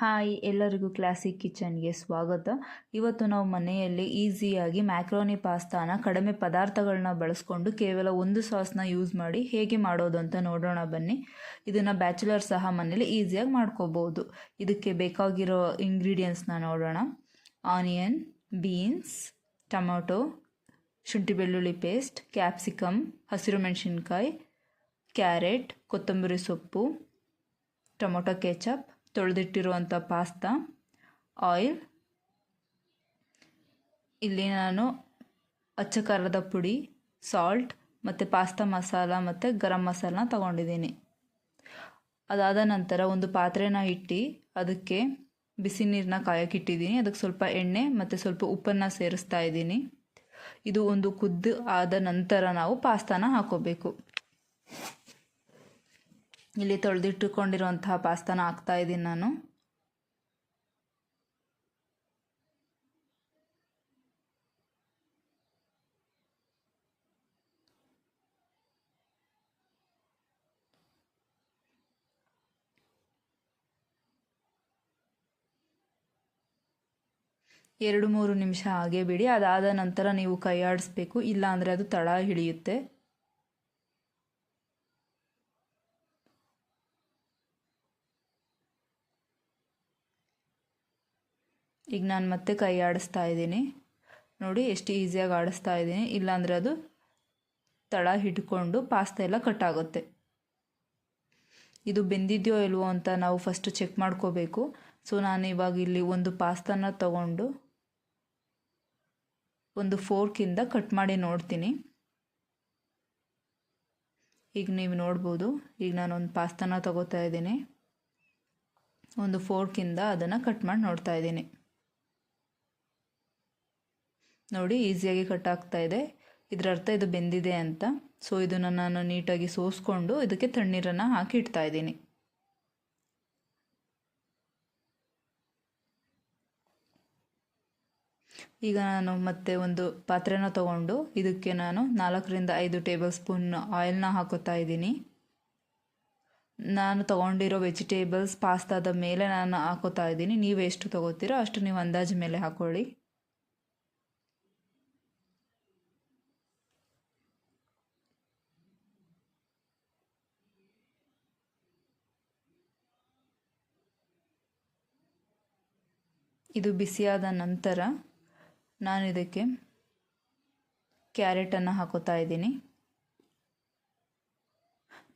Hi, ಎಲ್ಲರಿಗೂ classic ಕಿಚನ್ಗೆ ಸ್ವಾಗತ. ಇವತ್ತು ನಾವು ಮನೆಯಲ್ಲಿ ಈಸಿಯಾಗಿ ಮ್ಯಾಕ್ರೋನಿ ಪಾಸ್ತಾನ ಕಡಿಮೆ ಪದಾರ್ಥಗಳನ್ನ ಬಳಸ್ಕೊಂಡು ಕೇವಲ ಒಂದು ಸಾಸ್ನ ಯೂಸ್ ಮಾಡಿ ಹೇಗೆ ಮಾಡೋದು ಅಂತ ನೋಡೋಣ ಬನ್ನಿ. ಇದನ್ನು ಬ್ಯಾಚುಲರ್ ಸಹ ಮನೇಲಿ ಈಸಿಯಾಗಿ ಮಾಡ್ಕೋಬೋದು. ಇದಕ್ಕೆ ಬೇಕಾಗಿರೋ ಇಂಗ್ರೀಡಿಯೆಂಟ್ಸ್ನ ನೋಡೋಣ. ಆನಿಯನ್, ಬೀನ್ಸ್, ಟೊಮೊಟೊ, ಶುಂಠಿ ಬೆಳ್ಳುಳ್ಳಿ ಪೇಸ್ಟ್ ಕ್ಯಾಪ್ಸಿಕಮ್ ಹಸಿರು ಮೆಣಸಿನ್ಕಾಯಿ, ಕ್ಯಾರೆಟ್, ಕೊತ್ತಂಬರಿ ಸೊಪ್ಪು, ಟೊಮೊಟೊ ಕೆಚಪ್ ತೊಳೆದಿಟ್ಟಿರುವಂಥ ಪಾಸ್ತಾ, ಆಯಿಲ್. ಇಲ್ಲಿ ನಾನು ಅಚ್ಚ ಖಾರದ ಪುಡಿ, ಸಾಲ್ಟ್ ಮತ್ತು ಪಾಸ್ತಾ ಮಸಾಲ ಮತ್ತು ಗರಂ ಮಸಾಲನ ತಗೊಂಡಿದ್ದೀನಿ. ಅದಾದ ನಂತರ ಒಂದು ಪಾತ್ರೆನ ಇಟ್ಟು ಅದಕ್ಕೆ ಬಿಸಿ ನೀರನ್ನ ಕಾಯೋಕ್ಕಿಟ್ಟಿದ್ದೀನಿ ಅದಕ್ಕೆ ಸ್ವಲ್ಪ ಎಣ್ಣೆ ಮತ್ತು ಸ್ವಲ್ಪ ಉಪ್ಪನ್ನು ಸೇರಿಸ್ತಾ ಇದ್ದೀನಿ. ಇದು ಒಂದು ಕುದ್ದು ಆದ ನಂತರ ನಾವು ಪಾಸ್ತಾನ ಹಾಕೋಬೇಕು. ಇಲ್ಲಿ ತೊಳೆದಿಟ್ಟುಕೊಂಡಿರುವಂತಹ ಪಾಸ್ತಾನ ಹಾಕ್ತಾ ಇದ್ದೀನಿ ನಾನು. ಎರಡು ಮೂರು ನಿಮಿಷ ಹಾಗೆ ಬಿಡಿ, ಅದಾದ ನಂತರ ನೀವು ಕೈ ಇಲ್ಲಾಂದರೆ ಅದು ತಳ ಹಿಡಿಯುತ್ತೆ. ಈಗ ನಾನು ಮತ್ತೆ ಕೈ ಆಡಿಸ್ತಾ ಇದ್ದೀನಿ. ನೋಡಿ, ಎಷ್ಟು ಈಸಿಯಾಗಿ ಆಡಿಸ್ತಾ ಇದ್ದೀನಿ. ಇಲ್ಲಾಂದರೆ ಅದು ತಳ ಹಿಡ್ಕೊಂಡು ಪಾಸ್ತಾ ಎಲ್ಲ ಕಟ್ಟಾಗುತ್ತೆ ಇದು ಬೆಂದಿದೆಯೋ ಇಲ್ವೋ ಅಂತ ನಾವು ಫಸ್ಟ್ ಚೆಕ್ ಮಾಡ್ಕೋಬೇಕು. ಸೊ ನಾನು ಇವಾಗ ಇಲ್ಲಿ ಒಂದು ಪಾಸ್ತಾನ ತಗೊಂಡು ಒಂದು ಫೋರ್ಕಿಂದ ಕಟ್ ಮಾಡಿ ನೋಡ್ತೀನಿ. ಈಗ ನೀವು ನೋಡ್ಬೋದು. ಈಗ ನಾನು ಒಂದು ಪಾಸ್ತಾನ ತಗೋತಾ ಇದ್ದೀನಿ. ಒಂದು ಫೋರ್ಕಿಂದ ಅದನ್ನು ಕಟ್ ಮಾಡಿ ನೋಡ್ತಾ ಇದ್ದೀನಿ. ನೋಡಿ, ಈಸಿಯಾಗಿ ಕಟ್ ಆಗ್ತಾ ಇದೆ. ಇದರ ಅರ್ಥ ಇದು ಬೆಂದಿದೆ ಅಂತ. ಸೊ ಇದನ್ನು ನಾನು ನೀಟಾಗಿ ಸೋಸ್ಕೊಂಡು ಇದಕ್ಕೆ ತಣ್ಣೀರನ್ನು ಹಾಕಿ ಇಡ್ತಾ ಇದ್ದೀನಿ. ಈಗ ನಾನು ಮತ್ತೆ ಒಂದು ಪಾತ್ರೆನ ತಗೊಂಡು ಇದಕ್ಕೆ ನಾನು ನಾಲ್ಕರಿಂದ ಐದು ಟೇಬಲ್ ಸ್ಪೂನ್ ಆಯಿಲ್ನ ಹಾಕೋತಾ ಇದ್ದೀನಿ. ನಾನು ತಗೊಂಡಿರೋ ವೆಜಿಟೇಬಲ್ಸ್, ಪಾಸ್ತಾದ ಮೇಲೆ ನಾನು ಹಾಕೋತಾ ಇದ್ದೀನಿ. ನೀವು ಎಷ್ಟು ತಗೋತೀರೋ ಅಷ್ಟು ನೀವು ಅಂದಾಜು ಮೇಲೆ ಹಾಕೊಳ್ಳಿ. ಇದು ಬಿಸಿಯಾದ ನಂತರ ನಾನು ಇದಕ್ಕೆ ಕ್ಯಾರೆಟನ್ನು ಹಾಕೋತಾ ಇದ್ದೀನಿ.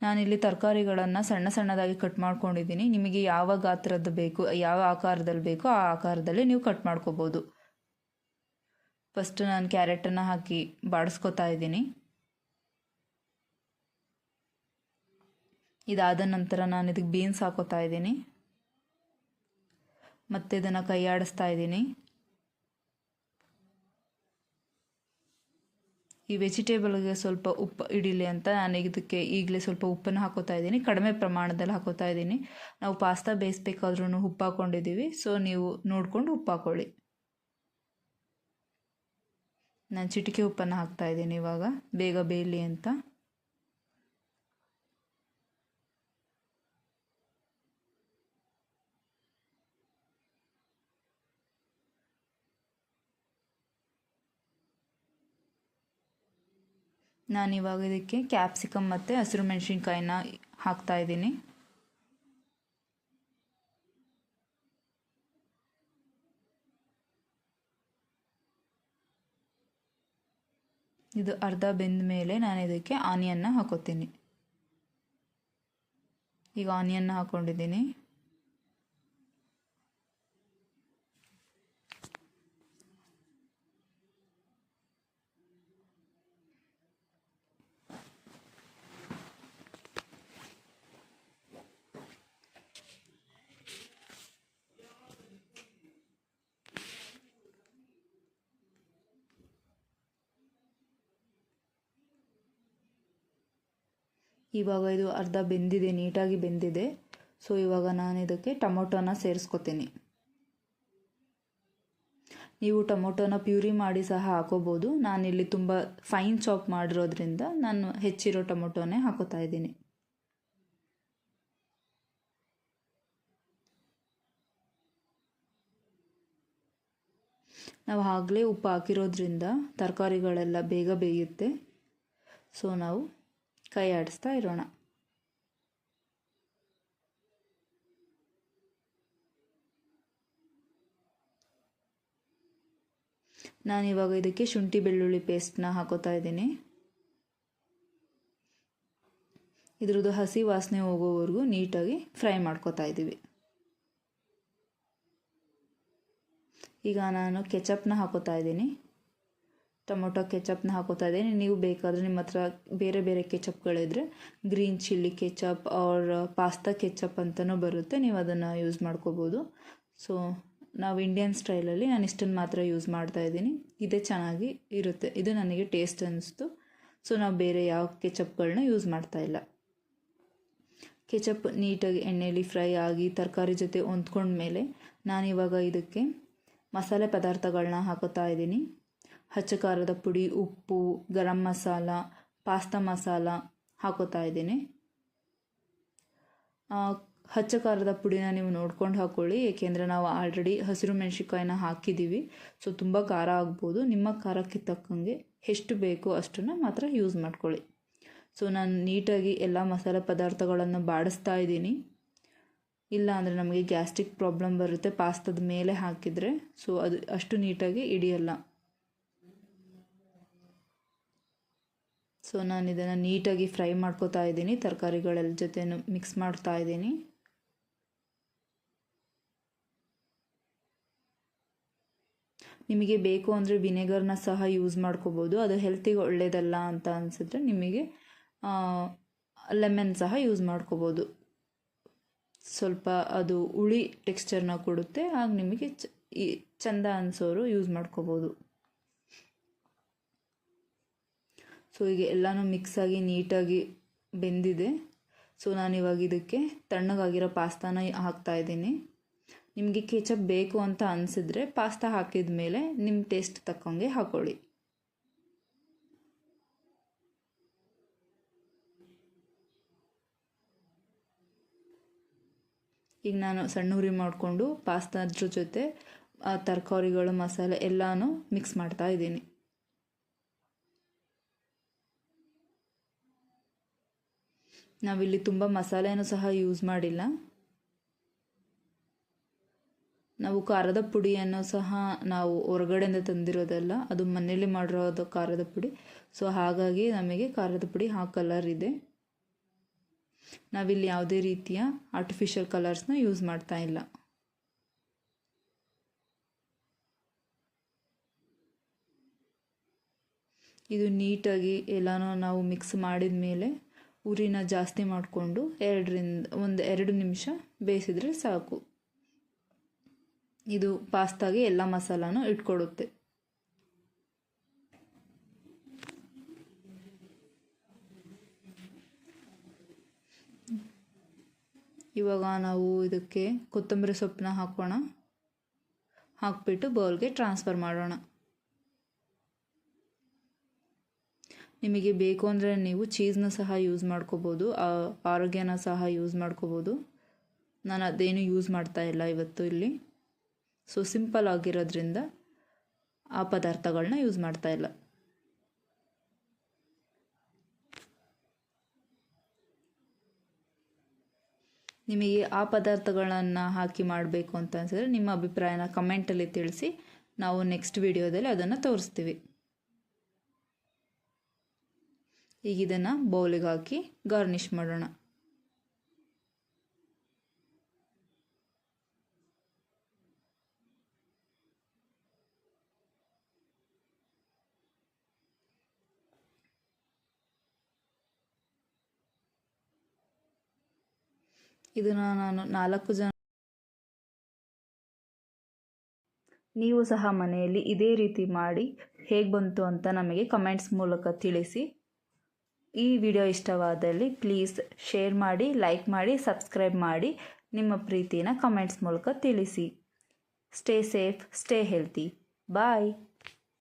ನಾನಿಲ್ಲಿ ತರಕಾರಿಗಳನ್ನು ಸಣ್ಣ ಸಣ್ಣದಾಗಿ ಕಟ್ ಮಾಡ್ಕೊಂಡಿದ್ದೀನಿ. ನಿಮಗೆ ಯಾವ ಗಾತ್ರದ್ದು ಬೇಕು, ಯಾವ ಆಕಾರದಲ್ಲಿ ಬೇಕೋ ಆ ಆಕಾರದಲ್ಲಿ ನೀವು ಕಟ್ ಮಾಡ್ಕೋಬೋದು. ಫಸ್ಟ್ ನಾನು ಕ್ಯಾರೆಟನ್ನು ಹಾಕಿ ಬಾಡಿಸ್ಕೊತಾ ಇದ್ದೀನಿ. ಇದಾದ ನಂತರ ನಾನು ಇದಕ್ಕೆ ಬೀನ್ಸ್ ಹಾಕೋತಾ ಇದ್ದೀನಿ. ಮತ್ತು ಇದನ್ನು ಕೈ ಇದ್ದೀನಿ. ಈ ವೆಜಿಟೇಬಲ್ಗೆ ಸ್ವಲ್ಪ ಉಪ್ಪು ಇಡೀಲಿ ಅಂತ ನಾನು ಇದಕ್ಕೆ ಈಗಲೇ ಸ್ವಲ್ಪ ಉಪ್ಪನ್ನು ಹಾಕೋತಾ ಇದ್ದೀನಿ. ಕಡಿಮೆ ಪ್ರಮಾಣದಲ್ಲಿ ಹಾಕೋತಾ ಇದ್ದೀನಿ. ನಾವು ಪಾಸ್ತಾ ಬೇಯಿಸ್ಬೇಕಾದ್ರೂ ಉಪ್ಪು ಹಾಕ್ಕೊಂಡಿದ್ದೀವಿ ಸೊ, ನೀವು ನೋಡಿಕೊಂಡು ಉಪ್ಪು ಹಾಕ್ಕೊಳ್ಳಿ ನಾನು ಚಿಟಿಕೆ ಉಪ್ಪನ್ನು ಹಾಕ್ತಾ ಇದ್ದೀನಿ ಇವಾಗ. ಬೇಗ ಬೇಯಲಿ ಅಂತ. ನಾನಿವಾಗ ಇದಕ್ಕೆ ಕ್ಯಾಪ್ಸಿಕಮ್ ಮತ್ತು ಹಸಿರು ಮೆಣಸಿನ್ಕಾಯಿನ ಹಾಕ್ತಾ ಇದ್ದೀನಿ. ಇದು ಅರ್ಧ ಬೆಂದ ಮೇಲೆ ನಾನು ಇದಕ್ಕೆ ಆನಿಯನ್ನ ಹಾಕೋತೀನಿ. ಈಗ ಆನಿಯನ್ನ ಹಾಕ್ಕೊಂಡಿದ್ದೀನಿ ಇವಾಗ ಇದು ಅರ್ಧ ಬೆಂದಿದೆ, ನೀಟಾಗಿ ಬೆಂದಿದೆ. ಸೊ ಇವಾಗ ನಾನು ಇದಕ್ಕೆ ಟೊಮೊಟೊನ ಸೇರಿಸ್ಕೊತೀನಿ. ನೀವು ಟೊಮೊಟೊನ ಪ್ಯೂರಿ ಮಾಡಿ ಸಹ ಹಾಕೋಬೋದು. ನಾನಿಲ್ಲಿ ತುಂಬ ಫೈನ್ ಚಾಪ್ ಮಾಡಿರೋದ್ರಿಂದ ನಾನು ಹೆಚ್ಚಿರೋ ಟೊಮೊಟೊನೇ ಹಾಕೋತಾ ಇದ್ದೀನಿ. ನಾವು ಆಗಲೇ ಉಪ್ಪು ಹಾಕಿರೋದ್ರಿಂದ ತರಕಾರಿಗಳೆಲ್ಲ ಬೇಗ ಬೇಯುತ್ತೆ. ಸೊ ನಾವು ಕೈ ಆಡಿಸ್ತಾ ಇರೋಣ ನಾನಿವಾಗ ಇದಕ್ಕೆ ಶುಂಠಿ ಬೆಳ್ಳುಳ್ಳಿ ಪೇಸ್ಟ್ನ ಹಾಕೋತಾ ಇದ್ದೀನಿ. ಇದ್ರದ್ದು ಹಸಿ ವಾಸನೆ ಹೋಗೋವರೆಗೂ ನೀಟಾಗಿ ಫ್ರೈ ಮಾಡ್ಕೋತಾ ಇದ್ದೀವಿ. ಈಗ ನಾನು ಕೆಚಪ್ನ ಹಾಕೋತಾ ಇದ್ದೀನಿ. ಟೊಮೊಟೊ ಕೆಚಪ್ನ ಹಾಕೋತಾ ಇದ್ದೀನಿ. ನೀವು ಬೇಕಾದರೆ ನಿಮ್ಮ ಹತ್ರ ಬೇರೆ ಬೇರೆ ಕೆಚಪ್ಗಳಿದ್ರೆ green chilli ketchup or pasta ketchup ಅಂತಲೂ ಬರುತ್ತೆ. ನೀವು ಅದನ್ನು ಯೂಸ್ ಮಾಡ್ಕೋಬೋದು. ಸೊ ನಾವು ಇಂಡಿಯನ್ ಸ್ಟೈಲಲ್ಲಿ ನಾನು ಇಷ್ಟನ್ನು ಮಾತ್ರ ಯೂಸ್ ಮಾಡ್ತಾ ಇದ್ದೀನಿ. ಇದೇ ಚೆನ್ನಾಗಿ ಇರುತ್ತೆ. ಇದು ನನಗೆ ಟೇಸ್ಟ್ ಅನ್ನಿಸ್ತು ಸೊ ನಾವು ಬೇರೆ ಯಾವ ಕೆಚಪ್ಗಳನ್ನ ಯೂಸ್ ಮಾಡ್ತಾ ಇಲ್ಲ. ಕೆಚಪ್ ನೀಟಾಗಿ ಎಣ್ಣೆಯಲ್ಲಿ ಫ್ರೈ ಆಗಿ ತರಕಾರಿ ಜೊತೆ ಹೊಂದ್ಕೊಂಡ್ಮೇಲೆ ನಾನಿವಾಗ ಇದಕ್ಕೆ ಮಸಾಲೆ ಪದಾರ್ಥಗಳನ್ನ ಹಾಕೋತಾ ಇದ್ದೀನಿ. ಹಚ್ಚ ಖಾರದ ಪುಡಿ, ಉಪ್ಪು, ಗರಂ ಮಸಾಲ, ಪಾಸ್ತಾ ಮಸಾಲ ಹಾಕೋತಾ ಇದ್ದೀನಿ. ಹಚ್ಚ ಖಾರದ ಪುಡಿನ ನೀವು ನೋಡ್ಕೊಂಡು ಹಾಕ್ಕೊಳ್ಳಿ ಏಕೆಂದರೆ ನಾವು ಆಲ್ರೆಡಿ ಹಸಿರು ಮೆಣಸಿನ್ಕಾಯಿನ ಹಾಕಿದ್ದೀವಿ. ಸೊ, ತುಂಬ ಖಾರ ಆಗ್ಬೋದು. ನಿಮ್ಮ ಖಾರಕ್ಕೆ ತಕ್ಕಂಗೆ ಎಷ್ಟು ಬೇಕೋ ಅಷ್ಟನ್ನು ಮಾತ್ರ ಯೂಸ್ ಮಾಡ್ಕೊಳ್ಳಿ. ಸೊ, ನಾನು ನೀಟಾಗಿ ಎಲ್ಲ ಮಸಾಲೆ ಪದಾರ್ಥಗಳನ್ನು ಬಾಡಿಸ್ತಾ ಇದ್ದೀನಿ. ಇಲ್ಲ ಅಂದರೆ ನಮಗೆ ಗ್ಯಾಸ್ಟ್ರಿಕ್ ಪ್ರಾಬ್ಲಮ್ ಬರುತ್ತೆ ಪಾಸ್ತದ ಮೇಲೆ ಹಾಕಿದರೆ. ಸೊ, ಅದು ಅಷ್ಟು ನೀಟಾಗಿ ಹಿಡಿಯಲ್ಲ. ಸೊ ನಾನು ಇದನ್ನು ನೀಟಾಗಿ ಫ್ರೈ ಮಾಡ್ಕೋತಾ ಇದ್ದೀನಿ. ತರಕಾರಿಗಳೆಲ್ಲ ಜೊತೆ ಮಿಕ್ಸ್ ಮಾಡ್ತಾ ಇದ್ದೀನಿ. ನಿಮಗೆ ಬೇಕು ಅಂದರೆ ವಿನೆಗರ್ನ ಸಹ ಯೂಸ್ ಮಾಡ್ಕೋಬೋದು. ಅದು ಹೆಲ್ತಿಗೆ ಒಳ್ಳೆಯದಲ್ಲ ಅಂತ ಅನಿಸಿದ್ರೆ ನಿಮಗೆ ಲೆಮನ್ ಸಹ ಯೂಸ್ ಮಾಡ್ಕೋಬೋದು. ಸ್ವಲ್ಪ ಅದು ಹುಳಿ ಟೆಕ್ಸ್ಚರ್ನ ಕೊಡುತ್ತೆ. ಆಗ ನಿಮಗೆ ಚಂದ ಅನಿಸೋರು ಯೂಸ್ ಮಾಡ್ಕೋಬೋದು. ಸೊ ಈಗ ಎಲ್ಲನೂ ಮಿಕ್ಸ್ ಆಗಿ ನೀಟಾಗಿ ಬೆಂದಿದೆ. ಸೊ ನಾನಿವಾಗ ಇದಕ್ಕೆ ತಣ್ಣಗಾಗಿರೋ ಪಾಸ್ತಾನ ಹಾಕ್ತಾ ಇದ್ದೀನಿ. ನಿಮಗೆ ಕೆಚಪ್ ಬೇಕು ಅಂತ ಅನಿಸಿದ್ರೆ ಪಾಸ್ತಾ ಹಾಕಿದ ಮೇಲೆ ನಿಮ್ಮ ಟೇಸ್ಟ್ ತಕ್ಕಂಗೆ ಹಾಕೊಳ್ಳಿ. ಈಗ ನಾನು ಸಣ್ಣ ಉರಿ ಮಾಡಿಕೊಂಡು ಪಾಸ್ತಾದ್ರ ಜೊತೆ ತರಕಾರಿಗಳು, ಮಸಾಲೆ ಎಲ್ಲನೂ ಮಿಕ್ಸ್ ಮಾಡ್ತಾ ಇದ್ದೀನಿ. ನಾವಿಲ್ಲಿ ತುಂಬ ಮಸಾಲೆಯನ್ನು ಸಹ ಯೂಸ್ ಮಾಡಿಲ್ಲ. ನಾವು ಖಾರದ ಪುಡಿಯನ್ನು ಸಹ ನಾವು ಹೊರಗಡೆಯಿಂದ ತಂದಿರೋದಲ್ಲ, ಅದು ಮನೇಲಿ ಮಾಡಿರೋದು ಖಾರದ ಪುಡಿ. ಸೊ ಹಾಗಾಗಿ ನಮಗೆ ಖಾರದ ಪುಡಿ ಆ ಕಲರ್ ಇದೆ. ನಾವಿಲ್ಲಿ ಯಾವುದೇ ರೀತಿಯ ಆರ್ಟಿಫಿಷಿಯಲ್ ಕಲರ್ಸ್ನ ಯೂಸ್ ಮಾಡ್ತಾ ಇಲ್ಲ. ಇದು ನೀಟಾಗಿ ಎಲ್ಲನೂ ನಾವು ಮಿಕ್ಸ್ ಮಾಡಿದ ಮೇಲೆ ಉರಿನ ಜಾಸ್ತಿ ಮಾಡಿಕೊಂಡು ಎರಡರಿಂದ, ಒಂದು ಎರಡು ನಿಮಿಷ ಬೇಯಿಸಿದರೆ ಸಾಕು. ಇದು ಪಾಸ್ತಾಗೆ ಎಲ್ಲ ಮಸಾಲಾನು ಇಟ್ಕೊಡುತ್ತೆ. ಇವಾಗ ನಾವು ಇದಕ್ಕೆ ಕೊತ್ತಂಬರಿ ಸೊಪ್ಪನ್ನ ಹಾಕೋಣ. ಹಾಕ್ಬಿಟ್ಟು ಬೌಲ್ಗೆ ಟ್ರಾನ್ಸ್ಫರ್ ಮಾಡೋಣ. ನಿಮಗೆ ಬೇಕು ಅಂದರೆ ನೀವು ಚೀಸ್ನ ಸಹ ಯೂಸ್ ಮಾಡ್ಕೋಬೋದು ಆರೋಗ್ಯನ ಸಹ ಯೂಸ್ ಮಾಡ್ಕೋಬೋದು. ನಾನು ಅದೇನು ಯೂಸ್ ಮಾಡ್ತಾ ಇಲ್ಲ ಇವತ್ತು ಇಲ್ಲಿ. ಸೊ ಸಿಂಪಲ್ ಆಗಿರೋದ್ರಿಂದ ಆ ಪದಾರ್ಥಗಳನ್ನ ಯೂಸ್ ಮಾಡ್ತಾ ಇಲ್ಲ. ನಿಮಗೆ ಆ ಪದಾರ್ಥಗಳನ್ನು ಹಾಕಿ ಮಾಡಬೇಕು ಅಂತ ಅನಿಸಿದ್ರೆ ನಿಮ್ಮ ಅಭಿಪ್ರಾಯನ ಕಮೆಂಟಲ್ಲಿ ತಿಳಿಸಿ. ನಾವು ನೆಕ್ಸ್ಟ್ ವಿಡಿಯೋದಲ್ಲಿ ಅದನ್ನು ತೋರಿಸ್ತೀವಿ. ಈಗ ಇದನ್ನು ಬೌಲಿಗೆ ಹಾಕಿ ಗಾರ್ನಿಷ್ ಮಾಡೋಣ. ಇದನ್ನು ನಾನು ನಾಲ್ಕು ಜನ ನೀವು ಸಹ ಮನೆಯಲ್ಲಿ ಇದೇ ರೀತಿ ಮಾಡಿ ಹೇಗೆ ಬಂತು ಅಂತ ನಮಗೆ ಕಮೆಂಟ್ಸ್ ಮೂಲಕ ತಿಳಿಸಿ. ಈ ವಿಡಿಯೋ ಇಷ್ಟವಾದಲ್ಲಿ ಪ್ಲೀಸ್ ಶೇರ್ ಮಾಡಿ, ಲೈಕ್ ಮಾಡಿ, ಸಬ್ಸ್ಕ್ರೈಬ್ ಮಾಡಿ. ನಿಮ್ಮ ಪ್ರೀತಿನ ಕಮೆಂಟ್ಸ್ ಮೂಲಕ ತಿಳಿಸಿ. Stay safe, stay healthy. Bye.